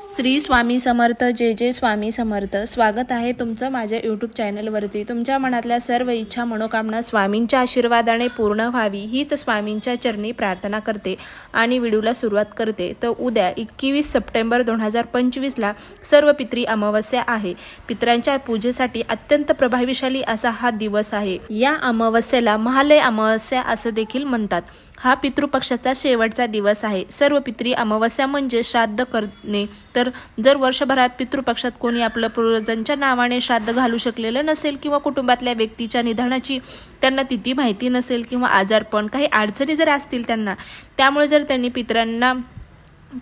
श्री स्वामी समर्थ जे जे स्वामी समर्थ. स्वागत आहे तुमचं माझ्या यूट्यूब चॅनलवरती तुमच्या मनातल्या सर्व इच्छा मनोकामना स्वामींच्या आशीर्वादाने पूर्ण व्हावी हीच स्वामींच्या चरणी प्रार्थना करते आणि व्हिडिओला सुरुवात करते. तर उद्या एकवीस सप्टेंबर दोन हजार पंचवीसला सर्व पित्री अमावस्या आहे. पितरांच्या पूजेसाठी अत्यंत प्रभावीशाली असा हा दिवस आहे. या अमावस्येला महालय अमावस्या असं देखील म्हणतात. हा पितृपक्षाचा शेवटचा दिवस आहे. सर्व पित्री अमावस्या म्हणजे श्राद्ध करणे. तर जर वर्षभरात पितृपक्षात कोणी आपलं पूर्वजांच्या नावाने श्राद्ध घालू शकलेलं नसेल किंवा कुटुंबातल्या व्यक्तीच्या निधनाची त्यांना तिथी माहिती नसेल किंवा आजारपण काही अडचणी जर असतील त्यांना त्यामुळे जर त्यांनी पितरांना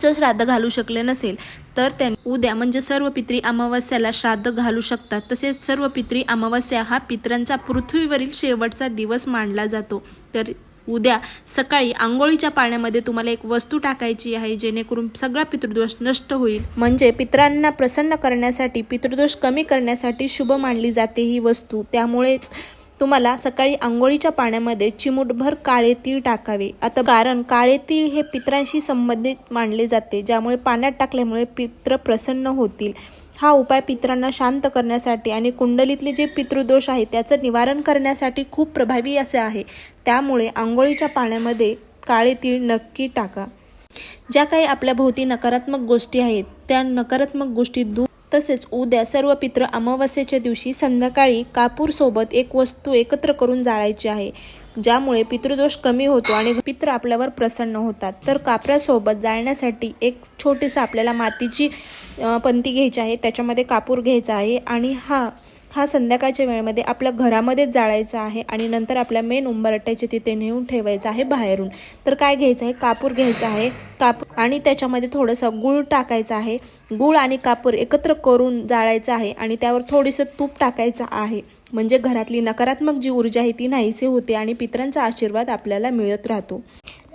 जर श्राद्ध घालू शकले नसेल तर त्यांनी उद्या म्हणजे सर्व पित्री अमावस्याला श्राद्ध घालू शकतात. तसेच सर्व पित्री अमावस्या हा पितरांचा पृथ्वीवरील शेवटचा दिवस मानला जातो. तर उद्या सकाळी आंघोळीच्या पाण्यामध्ये तुम्हाला एक वस्तू टाकायची आहे जेणेकरून सगळा पितृदोष नष्ट होईल. म्हणजे पितरांना प्रसन्न करण्यासाठी पितृदोष कमी करण्यासाठी शुभ मानली जाते ही वस्तू. त्यामुळेच तुम्हाला सकाळी आंघोळीच्या पाण्यामध्ये चिमूटभर काळे तीळ टाकावे. आता कारण काळे तीळ हे पित्रांशी संबंधित मानले जाते ज्यामुळे पाण्यात टाकल्यामुळे पित्र प्रसन्न होतील. हा उपाय पित्रांना शांत करण्यासाठी आणि कुंडलीतले जे पितृदोष आहे त्याचं निवारण करण्यासाठी खूप प्रभावी असे आहे. त्यामुळे आंघोळीच्या पाण्यामध्ये काळे तीळ नक्की टाका. ज्या काही आपल्या भोवती नकारात्मक गोष्टी आहेत त्या नकारात्मक गोष्टी दूर तसेच उद्या सर्व पित्र अमावस्येच्या दिवशी संध्याकाळी कापूरसोबत एक वस्तू एकत्र करून जाळायची आहे ज्यामुळे पितृदोष कमी होतो आणि पित्र आपल्यावर प्रसन्न होतात. तर कापरासोबत जाळण्यासाठी एक छोटीसं आपल्याला मातीची पंती घ्यायची आहे त्याच्यामध्ये कापूर घ्यायचा आहे आणि हा हा संध्याकाळच्या वेळेमध्ये आपल्या घरामध्येच जाळायचा आहे आणि नंतर आपल्या मेन उंबरट्याचे तिथे नेऊन ठेवायचं आहे बाहेरून. तर काय घ्यायचं आहे? कापूर घ्यायचा आहे. कापूर आणि त्याच्यामध्ये थोडंसं गूळ टाकायचं आहे. गूळ आणि कापूर एकत्र करून जाळायचं आहे आणि त्यावर थोडंसं तूप टाकायचं आहे. म्हणजे घरातली नकारात्मक जी ऊर्जा आहे ती नाहीसे होते आणि पित्रांचा आशीर्वाद आपल्याला मिळत राहतो.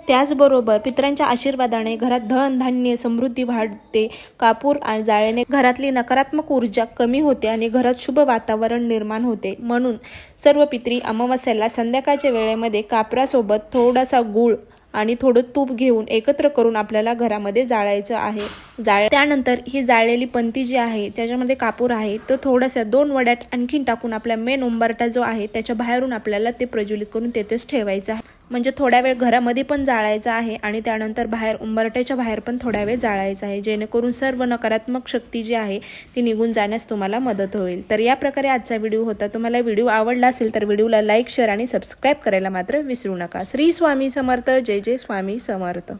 त्याचबरोबर पितरांच्या आशीर्वादाने घरात धन धान्य समृद्धी वाढते. कापूर आणि जाळ्याने घरातली नकारात्मक ऊर्जा कमी होते आणि घरात शुभ वातावरण निर्माण होते. म्हणून सर्व पित्री अमावस्याला संध्याकाळच्या वेळेमध्ये कापरासोबत थोडासा गूळ आणि थोडं तूप घेऊन एकत्र करून आपल्याला घरामध्ये जाळायचं आहे. जाळ त्यानंतर ही जाळलेली पंती जी आहे त्याच्यामध्ये कापूर आहे तो थोडासा दोन वड्यात आणखीन टाकून आपल्या मेन उंबरटा जो आहे त्याच्या बाहेरून आपल्याला ते प्रज्वलित करून तेथेच ठेवायचं आहे. म्हणजे थोड्या वेळ घरामध्ये पण जाळायचं आहे आणि त्यानंतर बाहेर उंबरट्याच्या बाहेर पण थोड्या वेळ जाळायचं आहे. जेणेकरून सर्व नकारात्मक शक्ती जी आहे ती निघून जाण्यास तुम्हाला मदत होईल. तर या प्रकारे आजचा व्हिडिओ होता. तुम्हाला व्हिडिओ आवडला असेल तर व्हिडिओला लाईक शेअर आणि सबस्क्राईब करायला मात्र विसरू नका. श्री स्वामी समर्थ. जय जय स्वामी समर्थ.